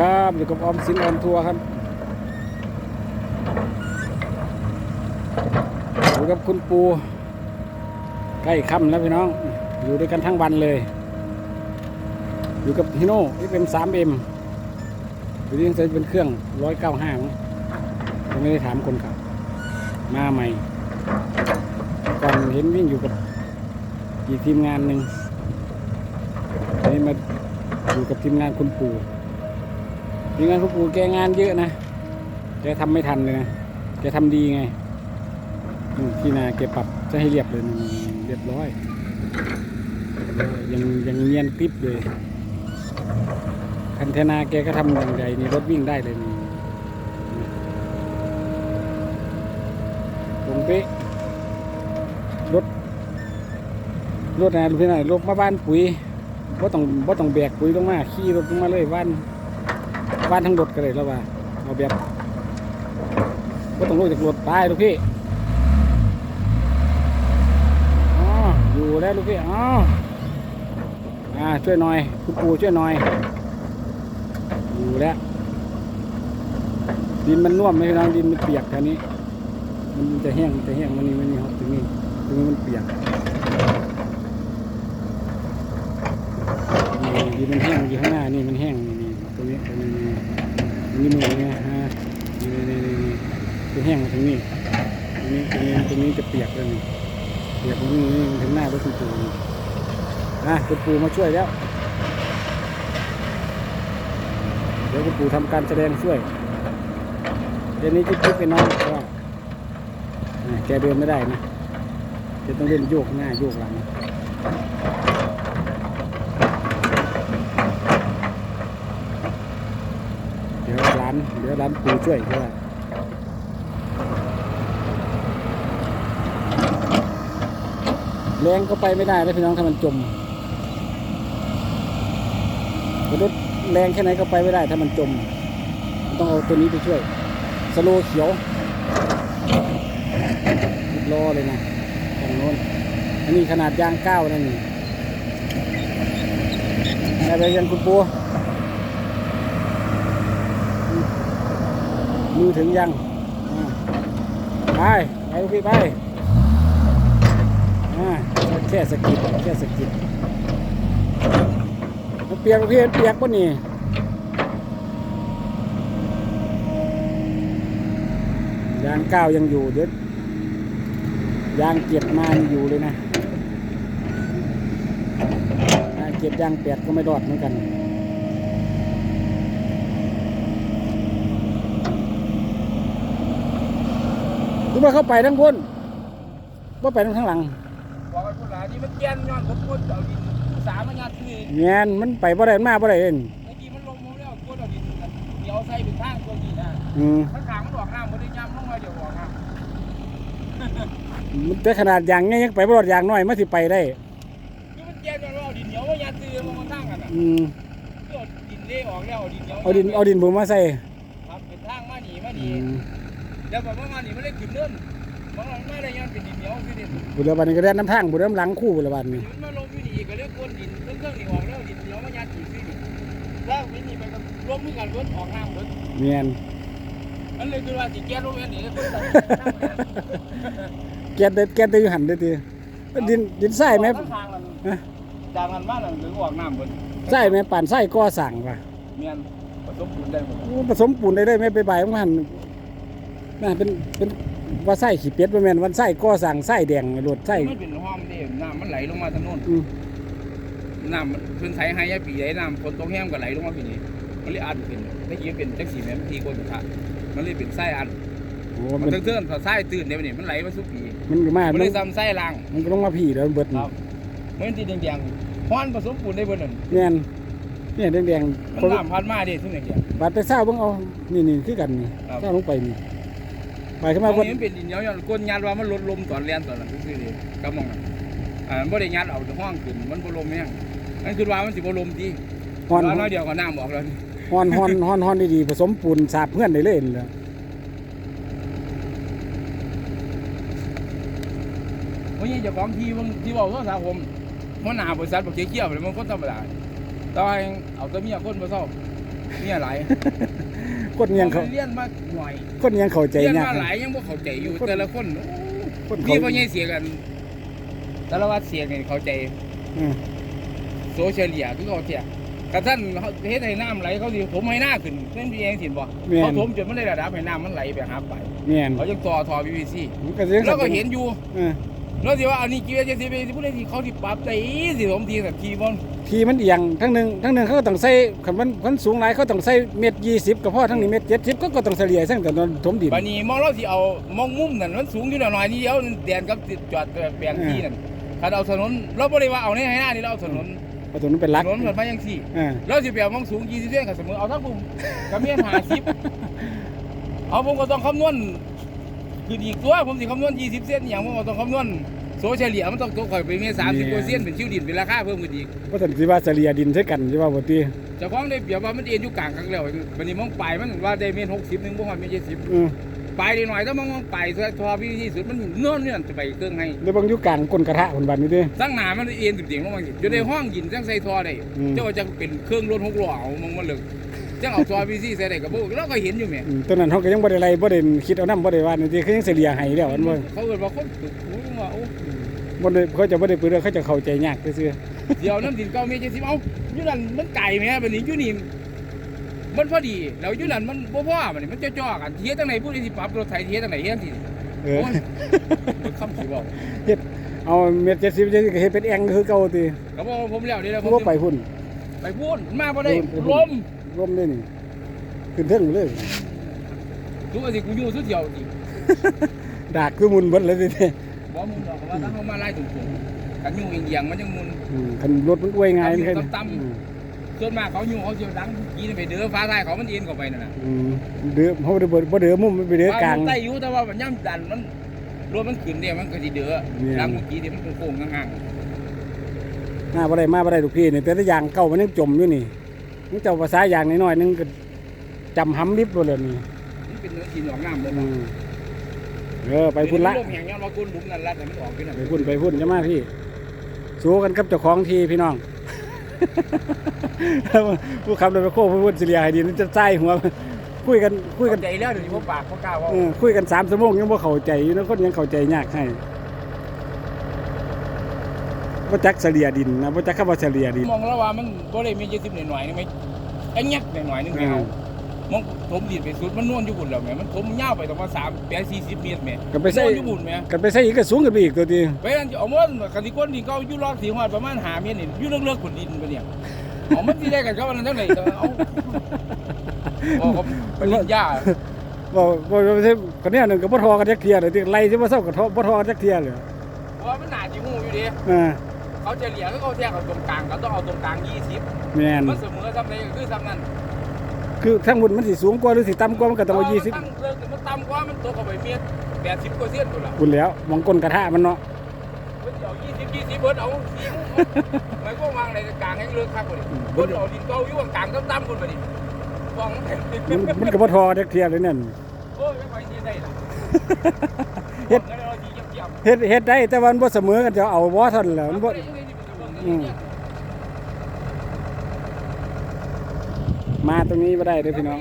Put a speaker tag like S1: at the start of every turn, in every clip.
S1: ครับอยู่กับออมสินออนทัวร์ครับอยู่กับคุณปู ใกล้ค่ำแล้วพี่น้อง อยู่ด้วยกันทั้งวันเลย อยู่กับฮิโน่ที่เป็น 3M อยู่ที่จะเป็นเครื่อง195มั้งยังไม่ได้ถามคนขับ มาใหม่ก่อนเห็นวิ่งอยู่กับอีกทีมงานหนึ่งนนี้มาอยู่กับทีมงานคุณปู่ ทีมงานคุณปู่แกงานเยอะนะ แกทำไม่ทันเลยนะ แกทำดีไงที่นาแกปรับจะให้เรียบเลยเรียบร้อย ยังยังเนียนกริบเลย คันเทนาแกก็ทำอย่างใหญ่นี่รถวิ่งได้เลยนี่ตรงเป๊ะรถรถนะลูกพี่หน่อยรถมาบ้านปุ๋ยว่ต้องว่ต้องแบกปุ๋ยลงมา ขี่รถลงมาเลยบ้าน บ้านทั้งรถก็เลยแล้วว่าเอาแบบว่าต้องลงจากรถตายลูกพี่อ๋ออยู่แล้วลูกพี่อ๋ออ่าช่วยหน่อยคุณปู่ช่วยหน่อยอยู่แล้วดินมันน่วมไหมพี่น้องดินมันเปียกแถวนี้ มันจะแห้งจะแห้งมันนี่มันนี่ครับตรงนี้ตรงนี้มันเปียกดินมันแห้งอยู่ข้างหน้านี่มันแห้งนี่ นี่ตรงนี้ตรงนี้นี่นี่มือนี่ฮะนี่นี่นี่นี่จะแห้งมาตรงนี้ตรงนี้ตรงนี้ตรงนี้จะเปียกแล้วนี่เปียกตรงนี้นี่มันถึงหน้ารถคุณปู่นี่อะคุณปู่มาช่วยแล้วเดี๋ยวคุณปู่ทำการแสดงช่วยเดี๋ยวนี้จิ๊บจิ๊บไปนอนเพราะว่าแกเดินไม่ได้นะแกต้องเล่นโยกหน้าโยกหลัง เดี๋ยวร้านเดี๋ยวร้านปูช่วยใช่ไหมแรงก็ไปไม่ได้นะพี่น้องถ้ามันจมรถแรงแค่ไหนก็ไปไม่ได้ถ้ามันจม ต้องเอาตัวนี้ไปช่วย สโลเขียวติดล้อเลยนะฝั่งโน้นอันนี้ขนาดยางเก้านั่นนี่ได้ไปยังคุณปู มือถึงยังอ่าไปไปลูกพี่ไปอ่าแค่สะกิดแค่สะกิดมันเปียกลูกพี่มันเปียกป่ะนี่ยางเก้ายังอยู่เด็ดยางเก็บมานี่อยู่เลยนะยางเก็บยางแปดก็ไม่รอดเหมือนกัน คือว่าเข้าไปทั้งบนว่าไปทั้งข้างหลัง
S2: บอกไอ้ผู้หลานนี่มันแก่นย้อนผมคนเอาดินสามมันยัดที่นี่
S1: เงี้ยมันไปบ่ได้มาบ่ได้เอง
S2: เมื่อกี้มันลงมาแล้วคนเอาดินเดี๋ยวใส่เป็นทางตัวนี้นะ
S1: อืม
S2: ข้างขางมันออกน้ำมันได้ย้ำลงมาเดี๋ยวออกน้
S1: มันแต่ขนาดยางเงี้ยยังไปบ่รอดยางน้อยมันสิไปได้ำ
S2: คือมันแก่นย้อนว่าเอาดินเหนียวมายัดซื้อมาทางกันอะ
S1: อืม
S2: ก็ดินเละออกแล้วเอาดินเหนียว
S1: เอาดินเอาดินผมมาใส่
S2: ครับเป็นทางมาหนีมาห
S1: อื
S2: นี
S1: ม
S2: แล้วแบบว่ามาหนีมันเลยขึ้นเนื่นบางวันมาได้ย้อนเป็นดินเหนียวคือดิน
S1: บุรีบันนี้ก็ได้น้ำทางบุรีน้ำหลังคู่บุรีบันนี่
S2: มันมาลงอยู่นี่ก็เรียกคนดินเครื่องเครื่องนี่ออกแล้วดินเหนียวมายัดอยู่ที่นี่แล้ววินี่ไปกับรวมมือกันรถออกน้ำรถ
S1: เมียน
S2: มันเลยคือว่าสิแก้โรงเรียนนี่คนตัด
S1: แกนเด็ดแกนเด็ดอยู่หันเด็ดทีดินดินทรายไหม
S2: ทางมันจางกันบ้านนั่นถึงออกน้ำเบิด
S1: ทรายไหมป่านทรายก่อสั่งป่ะ
S2: เมียนผสมปูนได้หมด
S1: โอ้ผสมปูนได้เลยไหม่ไปใบายของมัน น่าเป็นเป็นว่าไส้ขี้เป็ดบ่แม่นวันไส้ก่อสั่งไส้แดงรถไส้
S2: มันเป็นห้อมเด้น้ำมันไหลลงมาทางโน้น
S1: อืม
S2: น้ำมันเพิ่นไถให้ยายปีไหลน้ำฝนตกแห้งก็ไหลลงมาพี่นี่มันเลยอัดเป็นได้ยินเป็นจังสีแม่นทีโกนกระทะมันเลยเป็นไส้อัด
S1: โอ้
S2: มั
S1: มันน
S2: เทื่อนๆพอไส้ตื่นเดี๋ยวนี้มันไหลมาสุปี
S1: มันอยู่มา
S2: มัน
S1: มัน
S2: เลยซ้ำไส้ล่าง
S1: มันก็ต้องมาพี่เดี๋ยวมันเบิด
S2: ครับมันสีแดงๆฮ้อนผสมปูนได้เบิดนั่น
S1: แม่นเนี่ยแดง
S2: มัน
S1: ๆคน
S2: น้ำพันมาเด้ทุกอย่างเดียว
S1: บาดไปเศร้าเบิ่งเอานี่นี่คือกันนี่
S2: ครับ
S1: เศร้าลงไปนี่ ไปขึ้น
S2: มั
S1: มานบน
S2: มันเป็นดินเหนียวย้อนก้นยัดว่ามันลดลมตอนเรียนตอนนั้นซื่อๆเลยก็มองนั่นอ่ามันบ่ได้ยัดเอาแต่ห้องขึ้นมันบ่ลมแห้งนั่นคือว่ามันสิบ่ลมดี
S1: ฮอน
S2: ร้อยน้อยเดียวก็น้ำออกแล้วนี่
S1: ฮอนฮอนฮอนฮอนดีๆผสมปูนสาบเพื่อนได้เลยนี่แหละ
S2: เพราะงี้เจ้าของที่เบิ่งที่เว้าโทรศัพท์ผมมันหน้าบริษัทบ่เกี่ยวๆเลยมันคนธรรมดาต่อให้เอาแต่เมียคนบ่เซา เนี่ยหลาย
S1: คนยังเขา
S2: เรียนมาหน่อย
S1: คนยังเข้าใจ
S2: เรียน
S1: ยาก
S2: มาห
S1: นะ
S2: ลายยังบ่เข้าใจอยู่แต่ละคน
S1: คน
S2: มี
S1: เขา
S2: พ่อใหญ่เสียกันแต่ละวัดเสียกันเข้าใจ
S1: อืม
S2: โซเชียลเลียคือเขาเสียกระท่านเขาเฮ็ดให้น้ำไหลเขาสิผมให้หน้าขึ้นเส้นพี่เองสิบ่
S1: แม่น
S2: เขาถมจนมันได้ระดับให้น้ำมันไหลไปหาไป
S1: แม่น
S2: เขายังต่อทอ PVC
S1: มันก็สิ
S2: แล้วก็เห็นอยู่
S1: เออ
S2: แล้วสิว่าอันนี้กี่เจ็ดสิบสิผู้ใดที่เขาที่ปรับได้สิผมทีสักทีบ่
S1: ทีมันเอียงทั้งหนึงทั้งหนึงเขาก็ต้องใส่คันมันมันสูงหลายเขาต้องใส่เม็ด20ก็พอทั้งนี้เม็ด70ก็ก็ต้องเฉลี่ยซั่งแต่นนถมดิน
S2: บัดนี้มองเราสิเอามองมุมนั่นมันสูงอยู่หน่อยๆนี่เดียวแดนกับจอดแปลงที่นั่นถ้าเอาถนนเราบ่ได้ว่าเอาในให้หน้านี่เราเอาถนน
S1: เอาตัวนั้นเป็นหลัก
S2: ถนนมันมาจังซี่
S1: เออ
S2: เราสิไปเอามองสูง20เซนก็เสมอเอาทั้งปุ่มกับเมียน50เอาผมก็ต้องคำนวณ คืออีกตัวผมสิคำนวณ20เซนอย่างผมก็ต้องคำนวณโซเฉลี่ยมันต้องตกข่อยไปเมีย30เปอร์เซ็นต์เป็นชิวดินเป็นราคาเพิ่มขึ้นอีก
S1: บ่ทันสิว่าเฉลี่ยดินใส่กันสิว่าบ่ติ
S2: เจ้าของได้เปรียบว่ามันเอ็นอยู่กลางกันแล้วบัดนี้มองปลายมันว่าได้เมตร60นึงบ่ฮอดเมตร70
S1: อือ
S2: ปลายได้หน่อยถ้ามองมองปลายทอพี่ที่สุดมันเนื่อนเนี่ยจะไปเครื่องให้
S1: แล้วเบิ่งอยู่กลางก้นกระทะพุ่นบัดนี้ติ
S2: ตั้งหนามันเอ็นสิบเสียงลงมาสิจะได้ห้องยินจังใส่ทอได้
S1: อืม
S2: เจ้าว่าจะเป็นเครื่องรถหกล้อเอามึงมันเลย จังเอาทอพี่ที่ใส่ได้กับพวกเราก็เห็นอยู่แหม่
S1: อืมตัวนั้นเขาก็ยังบ่ได้ไล่บ่ได้คิดเอานำบ่ได้ว่านี่ติคือยังเฉลี่ยให้แล้วอันบ่
S2: เขาเอิ้นว่าคนตึกหูว่าโอ้
S1: บ่ได้เขาจะบ่ได้เปิดเขาจะเข้าใจยากซื่อ
S2: เดี๋ยวน้ำดินเก่าเมตรเจ็ดสิบเอาอยู่นั่นมันไก่แหม่บัดนี้อยู่นี่มันพอดีแล้วอยู่นั่นมันบ่พอบัดนี้มันจ่อๆกันเทียตั้งไหนผู้ใดสิปรับรถไถเทียตั้งไหนเฮ็ดสิ
S1: ๆเออ
S2: โอ้ยมันคำสิบอก
S1: เอาเม็ด70จะก็เฮ็ดเป็นแองคือเก่าติ
S2: ก็บอกว่าผมแล้วเดี๋ยว
S1: เพ
S2: ผม
S1: ราะว่าไปพุ่น
S2: ไปพูดมาบ่ได้
S1: ไปพูด
S2: ลม
S1: ร่มเลยนี่ขึ้นเทิงเลย
S2: ทุกอาทิตย์กูอยู่สุดเดียวจริง
S1: ดากคือมุนเบิดเลยติ
S2: บ่มุนดอกว่าถ้าเขามาไล่ตรงๆกันอยู่เอียงๆมันยังมุน
S1: อืมคันรถมันอวยง่ายนี่แค่
S2: ตำๆส่วนมากเขาอยู่เขาจะดังกีนไปเดือฟ้าท้ายเขามันเอ็นเข้าไปนั่นน่ะ
S1: อืมเดือเขาบ่ได้เบิดบ่เดือมุมมันไปเดือกลาง
S2: ว่มันใต้อยู่แต่ว่ามันย่ำดันมันรถมันขึ้นเนี่ยมันก็สิเดือ
S1: เนี่ย
S2: ดังเมื่อกี้ที่มันโค้งๆห่าง
S1: มาบ่ได้มาบ่ได้ทุกพี่นี่แต่ถ้าอย่างเก่ามันยังจมอยู่นี่มั นเจ้าภาษาอย่างน้อยๆนึงก็จำหำลิบบ่เลยนี่
S2: ๆมันเป็นเนื้อสีหนองงามเลย
S1: อืมเออไปพุ่นละ
S2: ลมอย่างเงี้ยมากุนหลุมนั่นละแต่มันออกไปนั่น
S1: ไปพุ่นไปพุ่นจะมาพี่สู้กันกับเจ้าของทีพี่น้องผู้ขับรถไปโค้งผู้พุ่นสิเลียให้ดีมันจะใส่หัวคุยกันคุยกัน
S2: ใจแล้วเดี๋ยวนี้ผมปากเขากล้าว่า
S1: เออคุยกันสามชั่วโมงยังบ่เข้าใจอยู่นะคนยังเข้าใจยากให้ บ่จักเฉลี่ยดินนะบ่จักคำว่าเฉลี่ยดิน
S2: มองแล้วว่ามันบ่ได้มีเจ็ดสิบหน่อยๆนี่ไหมไอ้เงี้ยหน่อยๆนึงไม่เอามองถมดินไปสุดมันนวลอยู่บุญแล้วแหม่มันถมยาวไปประมาณสามแปดสี่สิบเมตรแหม่
S1: ก็ไปใส่
S2: นวลอยู่บุญแหม่
S1: กันไปใส่อีกก็สูงขึ้นไปอีกตัวที
S2: ไปนั่นเอาหมดกติกรที่เขาอยู่รอบสีหอดประมาณหาเมตรนี่อยู่เลิกๆขุนดินไปเนี่ยเอามันที่ได้กันก็วันนั้นเท่าไหร่เอาเอาเขาไปลินยา
S1: บ่บ่บ่ใช่คนเนี้ยหนึงก็บ่ทอกันจักเที่ยเลยที่ไล่สิบ่เซาก็ทอบ่ทอกันจักเที่ยเลย
S2: เพราะว่ามันหนาจีหูอยู่ดิ
S1: อ่า
S2: เขาจะเหลียก็เขาแทกเอาตรงกลางเขาต้องเอาตรงกลางยี่สิบ
S1: แม่น
S2: มันเสมอซ้ำใดก็คือซ้ำนั้น
S1: คือทั้งหมดมันสิสูงกว่าหรือสิต่ำกว่ามันก็ต้องเอา
S2: ตั้งเลิกมันต่ำกว่ามันตกเข้าไปเมตรแปดสิบกว่าเส้นตัวละ
S1: 20พุ่นแล้วมองก้นกระทะมันเนาะ
S2: มันจะเอายี่สิบยี่สิบเบิร์ดเอาสี่หูไม่ก็วางในกลางให้เลิกคักกว่าดิเบิร์ดเอาดินเก่าอยู่กลางต่ำๆคนไปดิฟองแผ่น
S1: มันมันก็บ่ทอจักเที่ยเลยนั่น
S2: โอ้ยไม่ไปที่ได้ล่ะ
S1: เฮ็ด
S2: ก็ เลยเอาที่เยี่ยมๆ
S1: เฮ็ดเฮ็ดได้แต่ว่ามันบ่เสมอกันจะเอาบ่เท่านั้นแหละมันบ่อืมมาตรงนี้บ่ได้เด้อพี่น้อง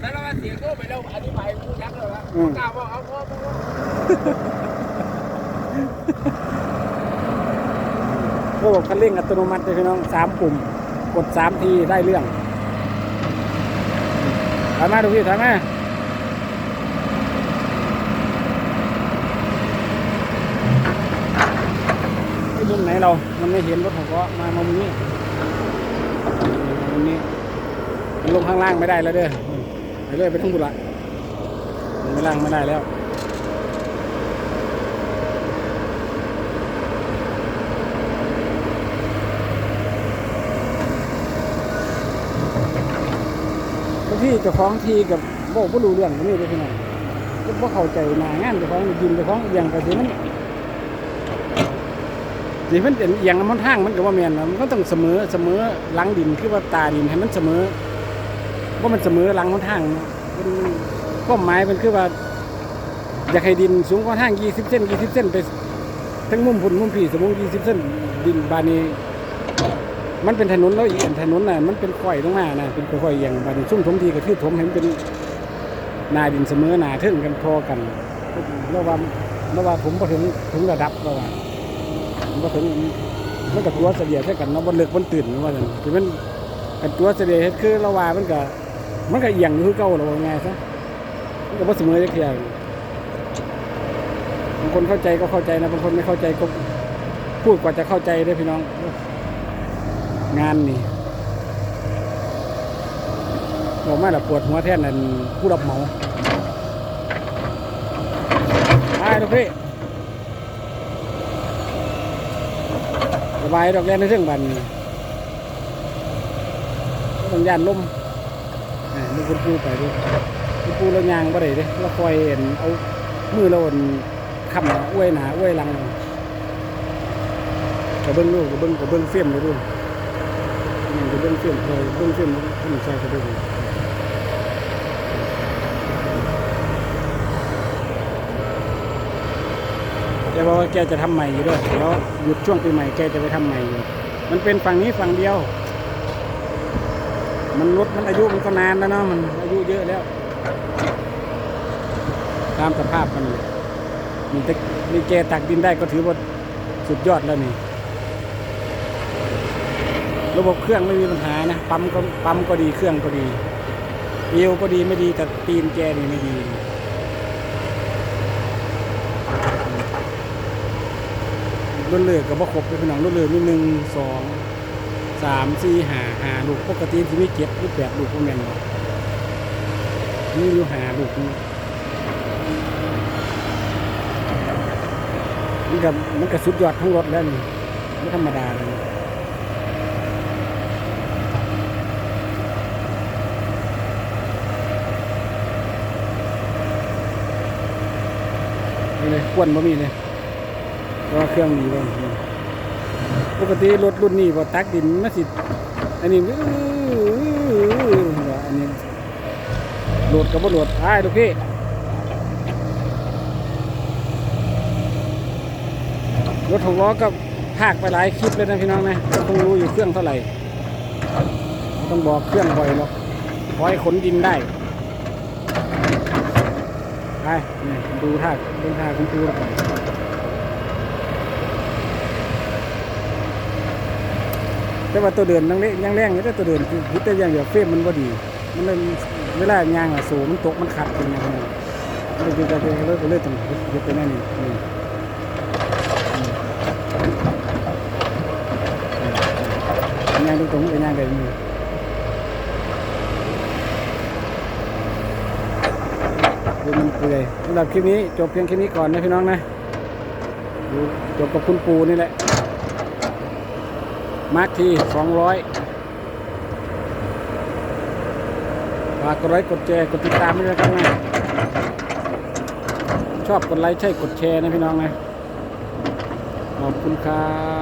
S2: แต่เราเสียงก็ไปแล้วอธิบายผู้ยักษ์เลยว่า
S1: อืม
S2: กล้าว่าเอาพ่อพ่อ
S1: ระบบคันเร่งอัตโนมัติเลยพี่น้องสามปุ่ม กดสามทีได้เรื่องถอยมาดูพี่ถอยมา ไอ้เรา มันไม่เห็นรถหกล้อมามุมนี้มุมนี้มันลงข้างล่างไม่ได้แล้วเด้อไปเรื่อยไปทั้งบุระไม่ล่างไม่ได้แล้วที่เจ้าของทีกับบอกว่ารู้เรื่องก็มีด้วยพี่น้องก็เข้าใจหนางานเจ้าของยินเจ้าของเอียงไปสิมัน สิมันเป็นเอียงมันทางมันก็ว่าแมนนะมันก็ต้องเสมอเสมอหลังดินคือว่าตาดินให้มันเสมอว่ามันเสมอหลังมันทางเนาะมันความหมายมันคือว่า อยากให้ดินสูงกว่าทาง20เส้น20เส้นไปทั้งมุมพุ่นมุมพี่สมมุติ20เส้นดินบานนี้มันเป็นถนนแล้วอีกอันถนนน่ะมันเป็นข่อยลงมานะเป็นข่อยๆอย่างบัดนี้ซุ่มถมทีก็คือถมให้มันเป็นนาดินเสมอหนาเทึ่งกันพอกันแล้วว่าแล้วว่าผมพอถึงถึงระดับแล้วว่า ผมพอถึงมันกับตัวเสียใช่กันเนาะบนเลือกบนตื่นว่าซั่นคือมันกับตัวเสียดคือราว่ามันก็มันก็เอียงคือเก่าแล้วว่าไงซะมันก็บ่เสมอจักเที่ยบางคนเข้าใจก็เข้าใจนะบางคนไม่เข้าใจก็พูดกว่าจะเข้าใจเด้พี่น้อง งานนี่บอกมาแล้วปวดหัวแทนนั่นผู้รับเหมาไปลูกพี่ สบายดอกแรกในเรื่องบันต้องย่านลมอ่าดูคุณปูไปดูคุณปูเรายางบ่ได้เด้เราคอยเห็นเอามือเราอั่นค้ำอ้วยหนาอ้วยหลังกระเบื้องลูกกระเบื้องกระเบื้องเฟี้ยมเลยดูมันจะเบื้องเส้นเคยเบื้องเส้นที่มันใช่ก็ได้ดีแกบ อกว่าแกจะทำใหม่อยู่ด้วยเดี๋ยวหยุดช่วงปีใหม่แกจะไปทำใหม่อยู่มันเป็นฝั่งนี้ฝั่งเดียว มันรถมันอายุมันก็นานแล้วเนาะมันอายุเยอะแล้ว ตามสภาพมันเลยนี่แต่นี่แกตักดินได้ก็ถือว่าสุดยอดแล้วนี่ระบบเครื่องไม่มีปัญหานะปั๊มก็ปั๊มก็ดีเครื่องก็ดีเอวก็ดีไม่ดีแต่ตีนแกนี่ไม่ดี รุ่นเลือกกับว่าครบเลยพี่น้องรุ่นเลือกมีหนึ่งสองสามสี่ห้าห้าลูกปกติที่มีเจ็ดหรือแปดลูกก็แม่นบ่นี่อยู่ห้าลูกนี่มันกับมันกับสุดยอดทั้งรถแล้วนี่ไม่ธรรมดาเลยนี่เลยควนบ่มีเลย ว่าเครื่องดีเลยปกติรถรุ่นนี้พอตักดินมันสิ อันนี้อื้ออันนี้โหลดกับบ่โหลดไอ้ายลูกพี่รถหกล้อก็พากไปหลายคลิปเลยนะพี่น้องนะก็คงรู้อยู่เครื่องเท่าไหร่ ต้องบอกเครื่องบ่อยหรอกขอให้ขนดินได้ไปนี่ดูท่าดูท่าคุณครูแล้วกัน แต่ว่าตัวเดินยังเล็กยังแรงอยู่แต่ตัวเดินคือแต่อยังเดียวเฟรมมันบ่ดี มันเลยเวลายางอะสูงมันตกมันขัดเป็นยังไงมันเลยจะเลยเลยเลยต้องยึดไปนั่นนี่นี่ยางตรงๆเป็นยางแบบนี้ดูมันเปื่อยสำหรับคลิปนี้จบเพียงแค่นี้ก่อนนะพี่น้องนะจบกับคุณปูนี่แหละ มาร์คทีสองร้อยฝากกดไลค์กดแชร์กดติดตามด้วยกันนะชอบกดไลค์ใช่กดแชร์นะพี่น้องนะขอบคุณครับ